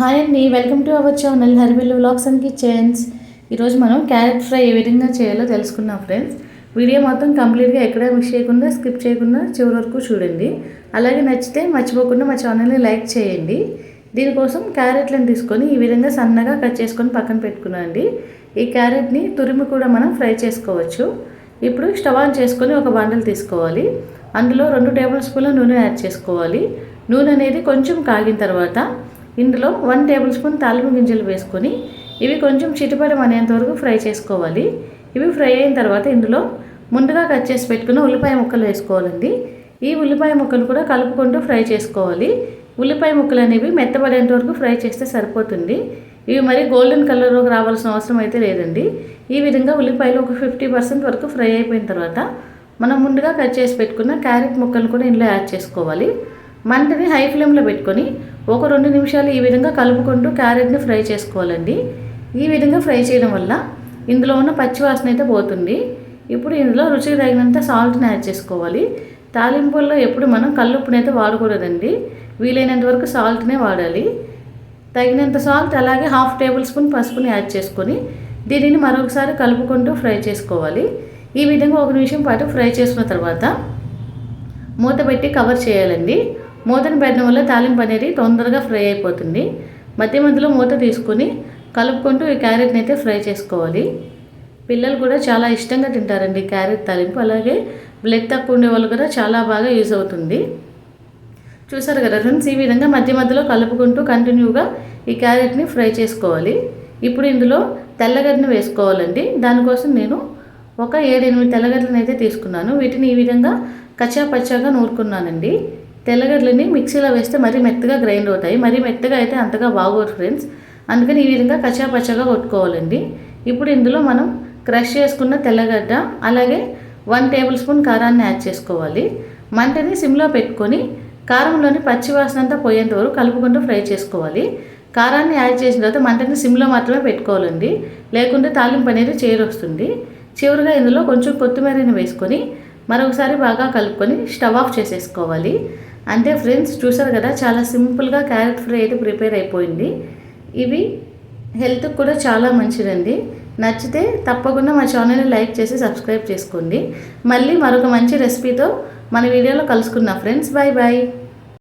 Hi అండి welcome to our channel హరివెల్లు vlogs and kitchens ఈరోజు మనం క్యారెట్ ఫ్రై ఏ విధంగా చేయాలో తెలుసుకున్నాం ఫ్రెండ్స్ వీడియో మొత్తం కంప్లీట్గా ఎక్కడ మిస్ చేయకుండా స్కిప్ చేయకుండా చివరి వరకు చూడండి. అలాగే నచ్చితే మర్చిపోకుండా మా ఛానల్ని లైక్ చేయండి. దీనికోసం క్యారెట్లను తీసుకొని ఈ విధంగా సన్నగా కట్ చేసుకొని పక్కన పెట్టుకున్నాండి ఈ క్యారెట్ని తురిమి కూడా మనం ఫ్రై చేసుకోవచ్చు. ఇప్పుడు స్టవ్ ఆన్ చేసుకొని ఒక బండలు తీసుకోవాలి. అందులో రెండు టేబుల్ స్పూన్ల నూనె యాడ్ చేసుకోవాలి. నూనె అనేది కొంచెం కాగిన తర్వాత ఇందులో వన్ టేబుల్ స్పూన్ తాలింపు గింజలు వేసుకొని ఇవి కొంచెం చిటిపడం అనేంత వరకు ఫ్రై చేసుకోవాలి. ఇవి ఫ్రై అయిన తర్వాత ఇందులో ముందుగా కట్ చేసి పెట్టుకున్న ఉల్లిపాయ ముక్కలు వేసుకోవాలండి. ఈ ఉల్లిపాయ ముక్కలు కూడా కలుపుకుంటూ ఫ్రై చేసుకోవాలి. ఉల్లిపాయ ముక్కలు అనేవి మెత్తబడేంత వరకు ఫ్రై చేస్తే సరిపోతుంది. ఇవి మరి గోల్డెన్ కలర్లోకి రావాల్సిన అవసరం అయితే లేదండి. ఈ విధంగా ఉల్లిపాయలు ఒక ఫిఫ్టీ పర్సెంట్ వరకు ఫ్రై అయిపోయిన తర్వాత మనం ముందుగా కట్ చేసి పెట్టుకున్న క్యారెట్ ముక్కలు కూడా ఇందులో యాడ్ చేసుకోవాలి. మంటని హై ఫ్లేమ్లో పెట్టుకొని ఒక రెండు నిమిషాలు ఈ విధంగా కలుపుకుంటూ క్యారెట్ని ఫ్రై చేసుకోవాలండి. ఈ విధంగా ఫ్రై చేయడం వల్ల ఇందులో ఉన్న పచ్చివాసన అయితే పోతుంది. ఇప్పుడు ఇందులో రుచికి తగినంత సాల్ట్ని యాడ్ చేసుకోవాలి. తాలింపుల్లో ఎప్పుడు మనం కల్లుప్పునైతే వాడకూడదండి. వీలైనంత వరకు సాల్ట్నే వాడాలి. తగినంత సాల్ట్ అలాగే హాఫ్ టేబుల్ స్పూన్ పసుపుని యాడ్ చేసుకొని దీనిని మరొకసారి కలుపుకుంటూ ఫ్రై చేసుకోవాలి. ఈ విధంగా ఒక నిమిషం పాటు ఫ్రై చేసుకున్న తర్వాత మూత పెట్టి కవర్ చేయాలండి. మూతను పెట్టడం వల్ల తాలింపు అనేది తొందరగా ఫ్రై అయిపోతుంది. మధ్య మధ్యలో మూత తీసుకొని కలుపుకుంటూ ఈ క్యారెట్ని అయితే ఫ్రై చేసుకోవాలి. పిల్లలు కూడా చాలా ఇష్టంగా తింటారండి క్యారెట్ తాలింపు. అలాగే బ్లడ్ తక్కువ ఉండే వాళ్ళు కూడా చాలా బాగా యూజ్ అవుతుంది. చూసారు కదా ఫ్రెండ్స్ ఈ విధంగా మధ్య మధ్యలో కలుపుకుంటూ కంటిన్యూగా ఈ క్యారెట్ని ఫ్రై చేసుకోవాలి. ఇప్పుడు ఇందులో తెల్లగడ్డను వేసుకోవాలండి. దానికోసం నేను ఒక ఏడెనిమిది తెల్లగడ్డలను అయితే తీసుకున్నాను. వీటిని ఈ విధంగా కచ్చా పచ్చాగా నూరుకున్నానండి. తెల్లగడ్డలని మిక్సీలో వేస్తే మరీ మెత్తగా గ్రైండ్ అవుతాయి. మరీ మెత్తగా అయితే అంతగా బాగోదు ఫ్రెండ్స్. అందుకని ఈ విధంగా కచ్చాపచ్చగా కొట్టుకోవాలండి. ఇప్పుడు ఇందులో మనం క్రష్ చేసుకున్న తెల్లగడ్డ అలాగే వన్ టేబుల్ స్పూన్ కారాన్ని యాడ్ చేసుకోవాలి. మంటని సిమ్లో పెట్టుకొని కారంలోని పచ్చి వాసన అంతా పోయేంత వరకు కలుపుకుంటూ ఫ్రై చేసుకోవాలి. కారాన్ని యాడ్ చేసిన తర్వాత మంటని సిమ్లో మాత్రమే పెట్టుకోవాలండి. లేకుంటే తాలింపు అనేది చేరొస్తుంది. చివరిగా ఇందులో కొంచెం కొత్తిమీరని వేసుకొని మరొకసారి బాగా కలుపుకొని స్టవ్ ఆఫ్ చేసేసుకోవాలి. అంతే ఫ్రెండ్స్ చూసారు కదా చాలా సింపుల్గా క్యారెట్ ఫ్రై అయితే ప్రిపేర్ అయిపోయింది. ఇవి హెల్త్కి కూడా చాలా మంచిదండి. నచ్చితే తప్పకుండా మా ఛానల్ని లైక్ చేసి సబ్స్క్రైబ్ చేసుకోండి. మళ్ళీ మరొక మంచి రెసిపీతో మన వీడియోలో కలుసుకుందాం ఫ్రెండ్స్. Bye bye